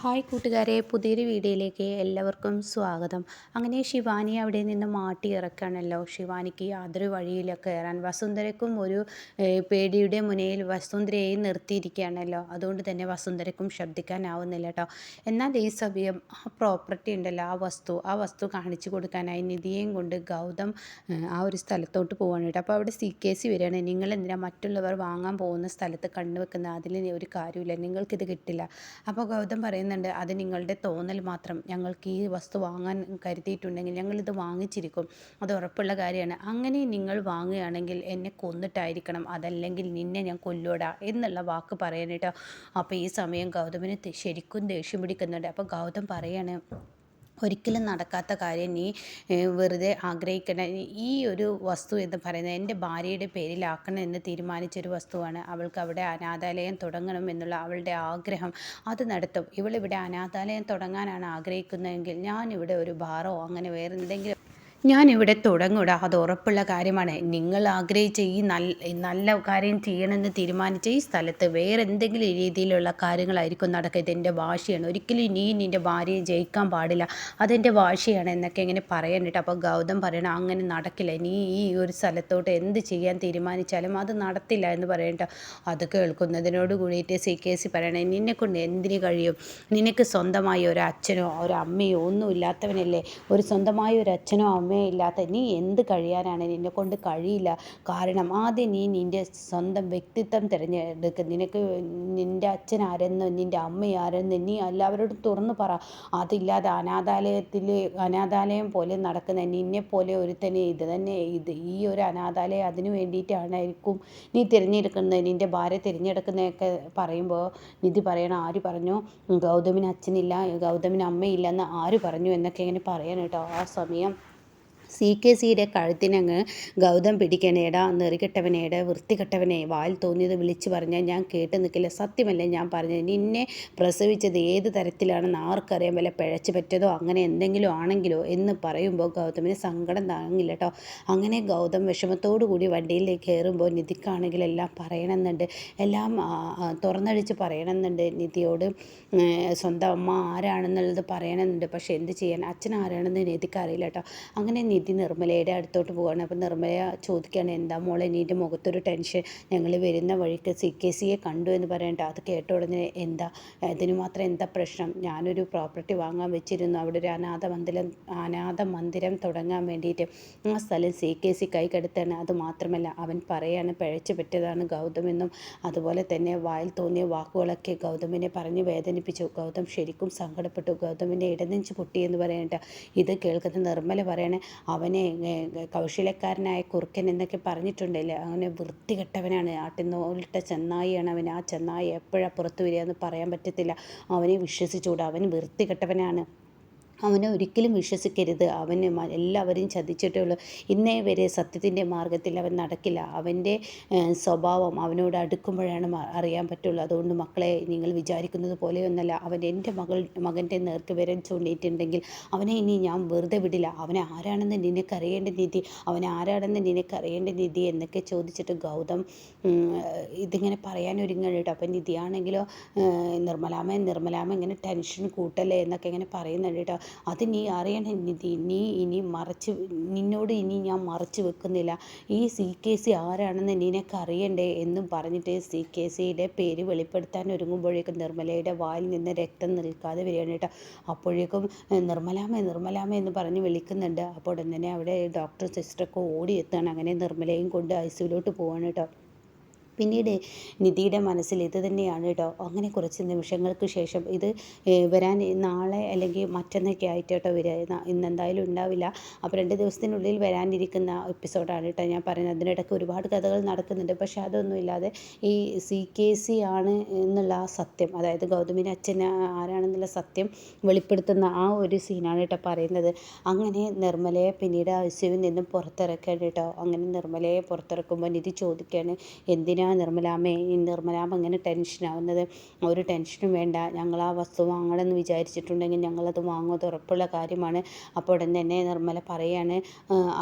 Hi കൂട്ടുകാരെ പുതിയൊരു വീഡിയോയിലേക്ക് എല്ലാവർക്കും സ്വാഗതം. അങ്ങനെ ശിവാനി അവിടെ നിന്ന് മാട്ടി ഇറക്കുകയാണല്ലോ. ശിവാനിക്ക് യാതൊരു വഴിയില്ല. കയറാൻ വസുന്ധരക്കും ഒരു പേടിയുടെ മുനയിൽ വസുന്ധരയെ നിർത്തിയിരിക്കുകയാണല്ലോ. അതുകൊണ്ട് തന്നെ വസുന്ധരക്കും ശബ്ദിക്കാനാവുന്നില്ല കേട്ടോ. എന്നാൽ ഈ സമയം ആ പ്രോപ്പർട്ടി ഉണ്ടല്ലോ ആ വസ്തു ആ വസ്തു കാണിച്ചു കൊടുക്കാനായി നിധിയെയും കൊണ്ട് ഗൗതം ആ ഒരു സ്ഥലത്തോട്ട് പോവാണ് കേട്ടോ. അപ്പോൾ അവിടെ സി കെ സി വരികയാണ്. നിങ്ങൾ എന്തിനാ മറ്റുള്ളവർ വാങ്ങാൻ പോകുന്ന സ്ഥലത്ത് കണ്ണുവെക്കുന്ന അതിൽ ഒരു കാര്യമില്ല നിങ്ങൾക്കിത് കിട്ടില്ല. അപ്പോൾ ഗൗതം പറയുന്നത് പറയുന്നുണ്ട് അത് നിങ്ങളുടെ തോന്നൽ മാത്രം. ഞങ്ങൾക്ക് ഈ വസ്തു വാങ്ങാൻ കരുതിയിട്ടുണ്ടെങ്കിൽ ഞങ്ങളിത് വാങ്ങിച്ചിരിക്കും. അത് ഉറപ്പുള്ള കാര്യമാണ്. അങ്ങനെ നിങ്ങൾ വാങ്ങുകയാണെങ്കിൽ എന്നെ കൊന്നിട്ടായിരിക്കണം. അതല്ലെങ്കിൽ നിന്നെ ഞാൻ കൊല്ലൂടാ എന്നുള്ള വാക്ക് പറയാനായിട്ട് അപ്പോൾ ഈ സമയം ഗൗതമിന് ശരിക്കും ദേഷ്യം പിടിക്കുന്നുണ്ട്. അപ്പോൾ ഗൗതം പറയാണ് ഒരിക്കലും നടക്കാത്ത കാര്യം നീ വെറുതെ ആഗ്രഹിക്കണ ഈ ഒരു വസ്തു എന്ന് പറയുന്നത് എന്റെ ഭാര്യയുടെ പേരിലാക്കണം എന്ന് തീരുമാനിച്ചൊരു വസ്തുവാണ്. അവൾക്ക് അവിടെ അനാഥാലയം തുടങ്ങണം എന്നുള്ള അവളുടെ ആഗ്രഹം. അത് നടത്തും. ഇവളിവിടെ അനാഥാലയം തുടങ്ങാനാണ് ആഗ്രഹിക്കുന്നതെങ്കിൽ ഞാനിവിടെ ഒരു ബാറോ അങ്ങനെ വേറെ എന്തെങ്കിലും ഞാനിവിടെ തുടങ്ങൂടാ. അത് ഉറപ്പുള്ള കാര്യമാണ്. നിങ്ങൾ ആഗ്രഹിച്ച ഈ നല്ല നല്ല കാര്യം ചെയ്യണമെന്ന് തീരുമാനിച്ച ഈ സ്ഥലത്ത് വേറെ എന്തെങ്കിലും രീതിയിലുള്ള കാര്യങ്ങളായിരിക്കും നടക്കുക. ഇതെന്റെ വാശിയാണ്. ഒരിക്കലും നീ നിന്റെ ഭാര്യയെ ജയിക്കാൻ പാടില്ല. അതെന്റെ വാശിയാണ് എന്നൊക്കെ ഇങ്ങനെ പറയാനിട്ട് അപ്പോൾ ഗൗതം പറയണം അങ്ങനെ നടക്കില്ല. നീ ഈ ഒരു സ്ഥലത്തോട്ട് എന്ത് ചെയ്യാൻ തീരുമാനിച്ചാലും അത് നടത്തില്ല എന്ന് പറയണ്ട. അത് കേൾക്കുന്നതിനോട് കൂടിയിട്ട് സി കെ സി പറയണേ നിന്നെ കൊണ്ട് എന്തിന് കഴിയും? നിനക്ക് സ്വന്തമായി ഒരു അച്ഛനോ ഒരു അമ്മയോ ഒന്നും ഇല്ലാത്തവനല്ലേ ഒരു സ്വന്തമായ ഒരു അച്ഛനോ ഇല്ലാത്ത നീ എന്ത് കഴിയാനാണ് നിന്നെ കൊണ്ട് കഴിയില്ല? കാരണം ആദ്യം നീ നിന്റെ സ്വന്തം വ്യക്തിത്വം തിരഞ്ഞെടുക്കുക നിനക്ക് നിന്റെ അച്ഛൻ ആരെന്ന് നിന്റെ അമ്മ ആരെന്ന് നീ എല്ലാവരോടും തുറന്നു പറ. അതില്ലാതെ അനാഥാലയത്തിൽ അനാഥാലയം പോലെ നടക്കുന്ന നിന്നെ പോലെ ഒരുത്തനെ ഇത് തന്നെ ഇത് ഈ ഒരു അനാഥാലയം അതിന് വേണ്ടിയിട്ടാണായിരിക്കും നീ തിരഞ്ഞെടുക്കുന്നത്. നിന്റെ ഭാര്യ തിരഞ്ഞെടുക്കുന്നതൊക്കെ പറയുമ്പോൾ നിധി പറയണം ആര് പറഞ്ഞു? ഗൗതമിന് അച്ഛനില്ല ഗൗതമിന് അമ്മയില്ലെന്ന് ആര് പറഞ്ഞു? എന്നൊക്കെ ഇങ്ങനെ പറയാൻ കേട്ടോ ആ സമയം. സി കെ സിയുടെ കഴുത്തിനങ്ങ് ഗൗതം പിടിക്കണേടാ നെറികെട്ടവനേടെ വൃത്തികെട്ടവനെ വായിൽ തോന്നിയത് വിളിച്ചു പറഞ്ഞാൽ ഞാൻ കേട്ട് നിൽക്കില്ല. സത്യമല്ലേ ഞാൻ പറഞ്ഞത്? നിന്നെ പ്രസവിച്ചത് ഏത് തരത്തിലാണെന്ന് ആർക്കറിയാൻ വല്ല പിഴച്ചു പറ്റതോ അങ്ങനെ എന്തെങ്കിലും ആണെങ്കിലോ എന്ന് പറയുമ്പോൾ ഗൗതമിന് സങ്കടം താങ്ങില്ല കേട്ടോ. അങ്ങനെ ഗൗതം വിഷമത്തോടു കൂടി വണ്ടിയിലേക്ക് കയറുമ്പോൾ നിധിക്കാണെങ്കിൽ എല്ലാം പറയണമെന്നുണ്ട്. എല്ലാം തുറന്നടിച്ച് പറയണമെന്നുണ്ട്. നിധിയോട് സ്വന്തം അമ്മ ആരാണെന്നുള്ളത് പറയണമെന്നുണ്ട്. പക്ഷേ എന്ത് ചെയ്യാൻ? അച്ഛൻ ആരാണെന്ന് നിധിക്ക് അറിയില്ല കേട്ടോ. അങ്ങനെ നിധി നിർമ്മലയുടെ അടുത്തോട്ട് പോവുകയാണ് അപ്പോൾ നിർമ്മല ചോദിക്കുകയാണ് എന്താ മോളെ നീന്റെ മുഖത്തൊരു ടെൻഷൻ ഞങ്ങൾ വരുന്ന വഴിക്ക് സി കെ സിയെ കണ്ടു എന്ന് പറയണ്ട. അത് കേട്ട ഉടനെ എന്താ ഇതിന് മാത്രം എന്താ പ്രശ്നം? ഞാനൊരു പ്രോപ്പർട്ടി വാങ്ങാൻ വെച്ചിരുന്നു. അവിടെ ഒരു അനാഥ മന്ദിരം അനാഥ മന്ദിരം തുടങ്ങാൻ വേണ്ടിയിട്ട് ആ സ്ഥലം സി കെ സി കൈകെടുത്താണ് അത് മാത്രമല്ല അവൻ പറയാണ് പിഴച്ചു പറ്റിയതാണ് ഗൗതമെന്നും അതുപോലെ തന്നെ വായിൽ തോന്നിയ വാക്കുകളൊക്കെ ഗൗതമിനെ പറഞ്ഞ് വേദനിപ്പിച്ചു. ഗൗതം ശരിക്കും സങ്കടപ്പെട്ടു. ഗൗതമിന്റെ ഇടനെഞ്ച് പൊട്ടിയെന്ന് പറയണ്ട. ഇത് കേൾക്കുന്ന നിർമ്മല പറയണേ അവനെ കൗശലക്കാരനായ കുറുക്കൻ എന്നൊക്കെ പറഞ്ഞിട്ടുണ്ടല്ലേ? അവനെ വൃത്തികെട്ടവനാണ്. ആട്ടിന്നോലിട്ട ചെന്നായിയാണ് അവൻ. ആ ചെന്നായി എപ്പോഴാണ് പുറത്തു എന്ന് പറയാൻ പറ്റത്തില്ല. അവനെ വിശ്വസിച്ചുകൂടാ. അവൻ വൃത്തികെട്ടവനാണ്. അവനെ ഒരിക്കലും വിശ്വസിക്കരുത്. അവന് എല്ലാവരെയും ചതിച്ചിട്ടേ ഉള്ളൂ. ഇന്നേ വരെ സത്യത്തിന്റെ മാർഗത്തിൽ അവൻ നടക്കില്ല. അവന്റെ സ്വഭാവം അവനോട് അടുക്കുമ്പോഴാണ് അറിയാൻ പറ്റുള്ളൂ. അതുകൊണ്ട് മക്കളെ നിങ്ങൾ വിചാരിക്കുന്നത് പോലെയൊന്നല്ല. അവൻ എന്റെ മകൾ മകന്റെ നേർക്ക് വരൻ ചൂണ്ടിയിട്ടുണ്ടെങ്കിൽ അവനെ ഇനി ഞാൻ വെറുതെ വിടില്ല. അവനെ ആരാണെന്ന് നിനക്കറിയേണ്ട നിധി അവൻ ആരാണെന്ന് നിനക്കറിയേണ്ട നിധി എന്നൊക്കെ ചോദിച്ചിട്ട് ഗൗതം ഇതിങ്ങനെ പറയാൻ അപ്പം നിധിയാണെങ്കിലോ നിർമ്മലാമ നിർമ്മലാമ ഇങ്ങനെ ടെൻഷൻ കൂട്ടല്ലേ എന്നൊക്കെ ഇങ്ങനെ പറയുന്നുണ്ട് കേട്ടോ. അത് നീ അറിയണം നിധി. നീ ഇനി മറച്ച് നിന്നോട് ഇനി ഞാൻ മറച്ചു വെക്കുന്നില്ല. ഈ സി കെ സി ആരാണെന്ന് നിനക്കറിയണ്ടേ? എന്നും പറഞ്ഞിട്ട് സി കെ സിയുടെ പേര് വെളിപ്പെടുത്താൻ ഒരുങ്ങുമ്പോഴേക്കും നിർമ്മലയുടെ വായിൽ നിന്ന് രക്തം നിൽക്കാതെ വരികയാണ് കേട്ടോ. അപ്പോഴേക്കും നിർമ്മലാമ നിർമ്മലാമ എന്ന് പറഞ്ഞ് വിളിക്കുന്നുണ്ട്. അപ്പോൾ ഉടൻ തന്നെ അവിടെ ഡോക്ടർ സിസ്റ്ററൊക്കെ ഓടി എത്തുകയാണ് അങ്ങനെ നിർമ്മലയും കൊണ്ട് ഐ സിയിലോട്ട് പോവാണ് കേട്ടോ. പിന്നീട് നിധിയുടെ മനസ്സിൽ ഇത് തന്നെയാണ് കേട്ടോ. അങ്ങനെ കുറച്ച് നിമിഷങ്ങൾക്ക് ശേഷം ഇത് വരാൻ നാളെ അല്ലെങ്കിൽ മറ്റന്നൊക്കെ ആയിട്ട് കേട്ടോ വരിക ഇന്ന് എന്തായാലും ഉണ്ടാവില്ല. അപ്പോൾ രണ്ട് ദിവസത്തിനുള്ളിൽ വരാനിരിക്കുന്ന എപ്പിസോഡാണ് കേട്ടോ ഞാൻ പറയുന്നത്. അതിനിടയ്ക്ക് ഒരുപാട് കഥകൾ നടക്കുന്നുണ്ട്. പക്ഷേ അതൊന്നുമില്ലാതെ ഈ സി കെ സി ആണ് എന്നുള്ള ആ സത്യം അതായത് ഗൗതമിന്റെ അച്ഛൻ ആരാണെന്നുള്ള സത്യം വെളിപ്പെടുത്തുന്ന ആ ഒരു സീനാണ് കേട്ടോ പറയുന്നത്. അങ്ങനെ നിർമ്മലയെ പിന്നീട് ഐ സിയുവിൽ നിന്നും പുറത്തിറക്കാൻ കേട്ടോ. അങ്ങനെ നിർമ്മലയെ പുറത്തിറക്കുമ്പോൾ നിധി ചോദിക്കുകയാണ് എന്തിനാ എന്തിനാ നിർമ്മലാമ്മേ നിർമ്മലാമ്മ ഇങ്ങനെ ടെൻഷനാവുന്നത് ഒരു ടെൻഷനും വേണ്ട. ഞങ്ങൾ ആ വസ്തു വാങ്ങണമെന്ന് വിചാരിച്ചിട്ടുണ്ടെങ്കിൽ ഞങ്ങളത് വാങ്ങുന്നത് ഉറപ്പുള്ള കാര്യമാണ്. അപ്പോൾ ഉടൻ തന്നെ നിർമ്മല പറയാണ്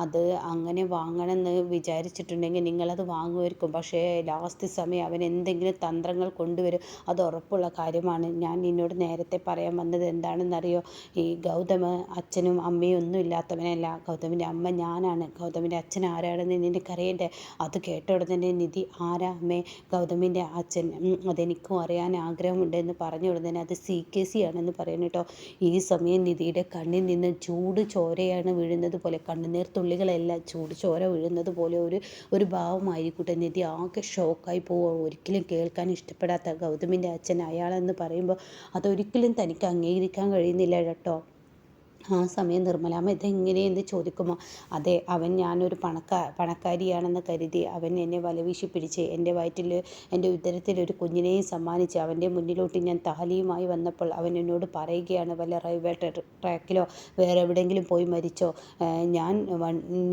അത് അങ്ങനെ വാങ്ങണമെന്ന് വിചാരിച്ചിട്ടുണ്ടെങ്കിൽ നിങ്ങളത് വാങ്ങുമായിരിക്കും. പക്ഷേ ലാസ്റ്റ് സമയം അവൻ എന്തെങ്കിലും തന്ത്രങ്ങൾ കൊണ്ടുവരും. അത് ഉറപ്പുള്ള കാര്യമാണ്. ഞാൻ നിന്നോട് നേരത്തെ പറയാൻ വന്നത് എന്താണെന്നറിയോ? ഈ ഗൗതമ അച്ഛനും അമ്മയും ഒന്നും ഇല്ലാത്തവനല്ല. ഗൗതമിന്റെ അമ്മ ഞാനാണ്. ഗൗതമിന്റെ അച്ഛൻ ആരാണെന്ന് നിനക്കറിയണ്ടേ? അത് കേട്ട ഉടനെ നിധി ആരാ? അമ്മേ ഗൗതമിന്റെ അച്ഛൻ. അതെനിക്കും അറിയാൻ ആഗ്രഹമുണ്ട് എന്ന് പറഞ്ഞു ഉടനെ അത് സി കെ സി ആണെന്ന് പറയുന്നു കേട്ടോ. ഈ സമയം നിധിയുടെ കണ്ണിൽ നിന്ന് ചൂട് ചോരയാണ് വീഴുന്നത് പോലെ കണ്ണുനീർ തുള്ളികളെല്ലാം ചൂട് ചോര വീഴുന്നത് പോലെ ഒരു ഒരു ഭാവമായിരിക്കട്ടെ. നിധി ആകെ ഷോക്കായി പോവുക ഒരിക്കലും കേൾക്കാൻ ഇഷ്ടപ്പെടാത്ത ഗൗതമിന്റെ അച്ഛൻ അയാളെന്ന് പറയുമ്പോൾ അതൊരിക്കലും തനിക്ക് അംഗീകരിക്കാൻ കഴിയുന്നില്ല കേട്ടോ. ആ സമയം നിർമ്മലാമ്മ ഇതെങ്ങനെയെന്ന് ചോദിക്കുമോ? അതെ അവൻ ഞാനൊരു പണക്കാ പണക്കാരിയാണെന്ന് കരുതി അവൻ എന്നെ വലവീശി പിടിച്ച് എന്റെ വയറ്റിൽ എന്റെ ഉദരത്തിൽ ഒരു കുഞ്ഞിനെയും സമ്മാനിച്ച് അവന്റെ മുന്നിലോട്ട് ഞാൻ താലിയുമായി വന്നപ്പോൾ അവൻ എന്നോട് പറയുകയാണ് വല്ല റെയിൽവേ ട്രാക്കിലോ വേറെ എവിടെയെങ്കിലും പോയി മരിച്ചോ? ഞാൻ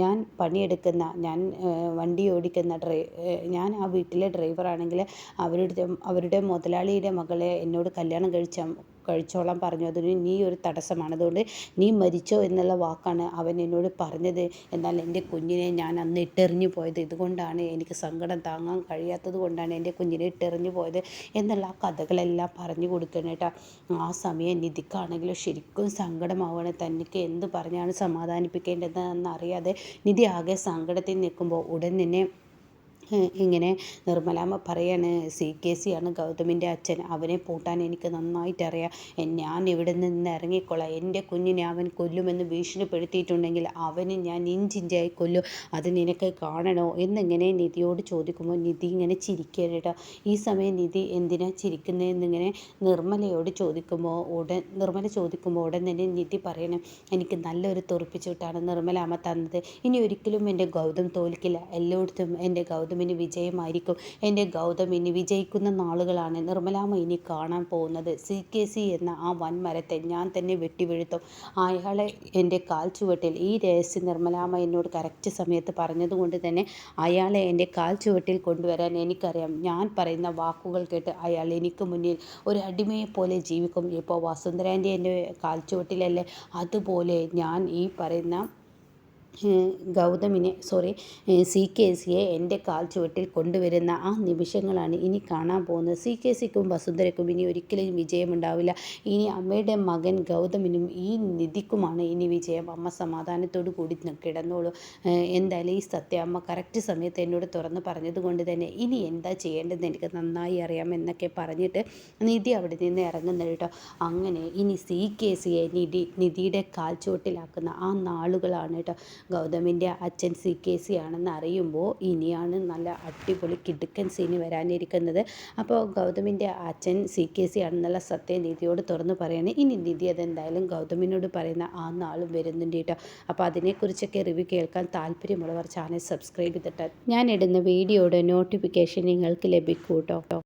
ഞാൻ പണിയെടുക്കുന്ന ഞാൻ വണ്ടി ഓടിക്കുന്ന ഡ്രൈ ഞാൻ ആ വീട്ടിലെ ഡ്രൈവറാണെങ്കിൽ അവരുടെ അവരുടെ മുതലാളിയുടെ മകളെ എന്നോട് കല്യാണം കഴിച്ച കഴിച്ചോളാൻ പറഞ്ഞു. അതിന് നീ ഒരു തടസ്സമാണ്. അതുകൊണ്ട് നീ മരിച്ചോ എന്നുള്ള വാക്കാണ് അവൻ എന്നോട് പറഞ്ഞത്. എന്നാൽ എന്റെ കുഞ്ഞിനെ ഞാൻ അന്ന് ഇട്ടെറിഞ്ഞു പോയത് ഇതുകൊണ്ടാണ്. എനിക്ക് സങ്കടം താങ്ങാൻ കഴിയാത്തത് കൊണ്ടാണ് എന്റെ കുഞ്ഞിനെ ഇട്ടെറിഞ്ഞു പോയത് എന്നുള്ള ആ കഥകളെല്ലാം പറഞ്ഞു കൊടുക്കണം കേട്ടോ. ആ സമയം നിധിക്കാണെങ്കിലും ശരിക്കും സങ്കടമാവുകയാണ്. തനിക്ക് എന്ത് പറഞ്ഞാണ് സമാധാനിപ്പിക്കേണ്ടതെന്ന് അറിയാതെ നിധി ആകെ സങ്കടത്തിൽ നിൽക്കുമ്പോൾ ഉടൻ തന്നെ ഇങ്ങനെ നിർമ്മലാമ്മ പറയാണ് സി കെ സി ആണ് ഗൗതമിന്റെ അച്ഛൻ. അവനെ പൂട്ടാൻ എനിക്ക് നന്നായിട്ട് അറിയാം. ഞാൻ ഇവിടെ നിന്ന് ഇറങ്ങിക്കൊള്ളാം എന്റെ കുഞ്ഞിനെ അവൻ കൊല്ലുമെന്ന് ഭീഷണിപ്പെടുത്തിയിട്ടുണ്ടെങ്കിൽ അവന് ഞാൻ ഇഞ്ചിഞ്ചായി കൊല്ലും. അത് നിനക്ക് കാണണോ? എന്നിങ്ങനെ നിധിയോട് ചോദിക്കുമ്പോൾ നിധി ഇങ്ങനെ ചിരിക്കുക ഈ സമയം നിധി എന്തിനാ ചിരിക്കുന്നതെന്നിങ്ങനെ നിർമ്മലയോട് ചോദിക്കുമ്പോൾ ഉടൻ നിർമ്മല ചോദിക്കുമ്പോൾ ഉടൻ തന്നെ നിധി പറയണം എനിക്ക് നല്ലൊരു തുറപ്പിച്ചിട്ടാണ് നിർമ്മലാമ്മ തന്നത്. ഇനി ഒരിക്കലും എന്റെ ഗൗതം തോൽക്കില്ല. എല്ലായിടത്തും എന്റെ ഗൗതം ഇനി വിജയമായിരിക്കും. എന്റെ ഗൗതം ഇനി വിജയിക്കുന്ന നാളുകളാണ് നിർമ്മലാമ്മ ഇനി കാണാൻ പോകുന്നത്. സി കെ സി എന്ന ആ വൻമരത്തെ ഞാൻ തന്നെ വെട്ടിവീഴ്ത്തും. അയാളെ എന്റെ കാൽ ചുവട്ടിൽ ഈ രഹസ്യം നിർമ്മലാമ്മ എന്നോട് കറക്റ്റ് സമയത്ത് പറഞ്ഞതുകൊണ്ട് തന്നെ അയാളെ എന്റെ കാൽ ചുവട്ടിൽ കൊണ്ടുവരാൻ എനിക്കറിയാം. ഞാൻ പറയുന്ന വാക്കുകൾ കേട്ട് അയാൾ എനിക്ക് മുന്നിൽ ഒരു അടിമയെ പോലെ ജീവിക്കും. ഇപ്പോൾ വസുന്ധരാന്റെ എന്റെ കാൽ ചുവട്ടിലല്ലേ? അതുപോലെ ഞാൻ ഈ പറയുന്ന ഗൗതമിനെ സോറി സി കെ സിയെ എന്റെ കാൽ ചുവട്ടിൽ കൊണ്ടുവരുന്ന ആ നിമിഷങ്ങളാണ് ഇനി കാണാൻ പോകുന്നത്. സി കെ സിക്കും വസുന്ധരയ്ക്കും ഇനി ഒരിക്കലും വിജയമുണ്ടാവില്ല. ഇനി അമ്മയുടെ മകൻ ഗൗതമിനും ഈ നിധിക്കുമാണ് ഇനി വിജയം. അമ്മ സമാധാനത്തോടു കൂടി കിടന്നോളൂ. എന്തായാലും ഈ സത്യം അമ്മ കറക്റ്റ് സമയത്ത് എന്നോട് തുറന്ന് പറഞ്ഞതുകൊണ്ട് തന്നെ ഇനി എന്താ ചെയ്യേണ്ടതെന്ന് എനിക്ക് നന്നായി അറിയാം എന്നൊക്കെ പറഞ്ഞിട്ട് നിധി അവിടെ നിന്ന് ഇറങ്ങുന്നത് കേട്ടോ. അങ്ങനെ ഇനി സി കെ സിയെ നിധി നിധിയുടെ കാൽ ചുവട്ടിലാക്കുന്ന ആ നാളുകളാണ് കേട്ടോ. ഗൗതമിന്റെ അച്ഛൻ സി കെ സി ആണെന്ന് അറിയുമ്പോൾ ഇനിയാണ് നല്ല അടിപൊളി കിടുക്കൻ സീന് വരാനിരിക്കുന്നത്. അപ്പോൾ ഗൗതമിന്റെ അച്ഛൻ സി കെ സി ആണെന്നുള്ള സത്യം നിധിയോട് തുറന്ന് പറയാണ് ഇനി നിധി അതെന്തായാലും ഗൗതമിനോട് പറയുന്ന ആ നാളും വരുന്നുണ്ട് കേട്ടോ. അപ്പോൾ അതിനെക്കുറിച്ചൊക്കെ റിവ്യൂ കേൾക്കാൻ താല്പര്യമുള്ളവർ ചാനൽ സബ്സ്ക്രൈബ് ചെയ്തിട്ട് ഞാൻ ഇടുന്ന വീഡിയോയുടെ നോട്ടിഫിക്കേഷൻ നിങ്ങൾക്ക് ലഭിക്കൂട്ടോ കേട്ടോ.